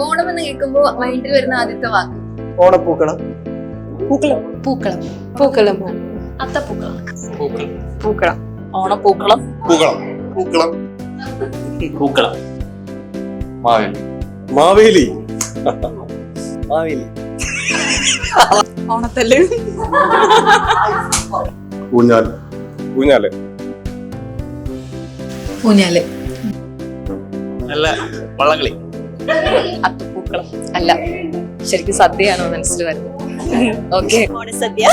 ഓണം എന്ന് കേൾക്കുമ്പോ മൈൻഡിൽ വരുന്ന ആദ്യത്തെ വാക്ക്? ഓണപ്പൂക്കളം. പൂക്കളം. പൂക്കളം. പൂക്കളം. അത്തപ്പൂക്കളം. പൂക്കളം. ഓണപ്പൂക്കളം. പൂക്കളം. പൂക്കളം. പൂക്കളം. മാവേലി. മാവേലി. മാവേലി. ഓണത്തല്ല്. ഊഞ്ഞാൽ ഊഞ്ഞാൽ. ഊഞ്ഞാൽ. നല്ല വള്ളംകളി. അത്തപ്പൂക്കളം അല്ല ശരിക്കും സദ്യയാണോ മനസ്സിൽ വരുന്നത്? ഓക്കെ സദ്യ.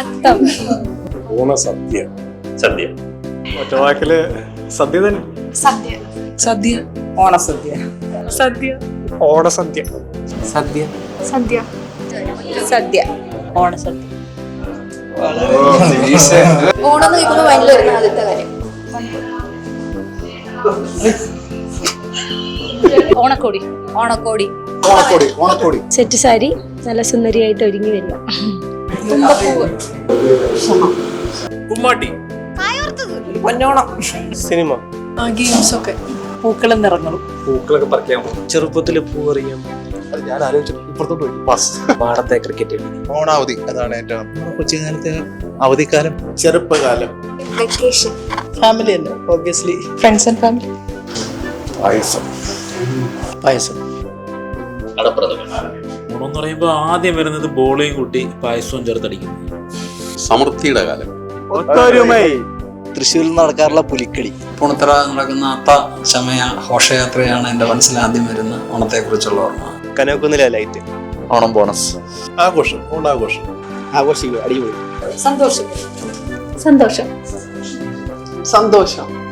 അത്തം. ഓണസദ്യ സദ്യ. ഒറ്റ വാക്കിൽ സദ്യ തന്നെ? സദ്യ. സദ്യ. ഓണസദ്യ. സദ്യ. ഓണസദ്യ. സദ്യ. സദ്യ. സദ്യ. ഓണസദ്യ. ഓണം എന്ന് കേൾക്കുമ്പോൾ മൈൻഡിൽ വരുന്ന ആദ്യത്തെ കാര്യം. ഓണക്കോടി. ഓണക്കോടി. ഓണക്കോടി ഓണക്കോടി. സെറ്റ് സാരി നല്ല സുന്ദരിയായിട്ട് ഒരുങ്ങി വരിക. കുമ്മാട്ടി. പൊന്നോണം സിനിമ. ഗെയിംസ് ഒക്കെ. പൂക്കളം നിറങ്ങളും. പൂക്കളൊക്കെ പറിക്കാൻ പോകും. ചെറുപ്പത്തിൽ പൂവറിയാം അത് ഞാൻ ആലോചിച്ചു. ഇപ്പുറത്തോട്ട് പോയി. പാസ് പാടത്തെ ക്രിക്കറ്റ് കളി. ഓണാവധി. അതാണ് ഏറ്റവും കൊച്ചുകാലത്തെ അവധിക്കാലം. ചെറുപ്പകാലം. ഫാമിലി അല്ല obviously friends and family payasam. Payasam. ഗുണമെന്ന് പറയുമ്പോൾ ആദ്യം വരുന്നത് ബോളയും കൂട്ടി പായസവും ചേർത്തടിക്കുന്നു സമൃദ്ധിയുടെ കാലം. തൃശ്ശൂരിൽ നടക്കാറുള്ള പുലിക്കളി. പുണത്തറ നടക്കുന്ന അത്ത ചമയ ഘോഷയാത്രയാണ് എന്റെ മനസ്സിൽ ആദ്യം വരുന്ന ഓണത്തെക്കുറിച്ചുള്ള ഓർമ്മ. കനകുന്നിലെ ലൈറ്റ്. ഓണം ബോണസ്. ആഘോഷം ഓണാഘോഷം. ആഘോഷിക്കുക അടിപൊളി. സന്തോഷം. സന്തോഷം. സന്തോഷം.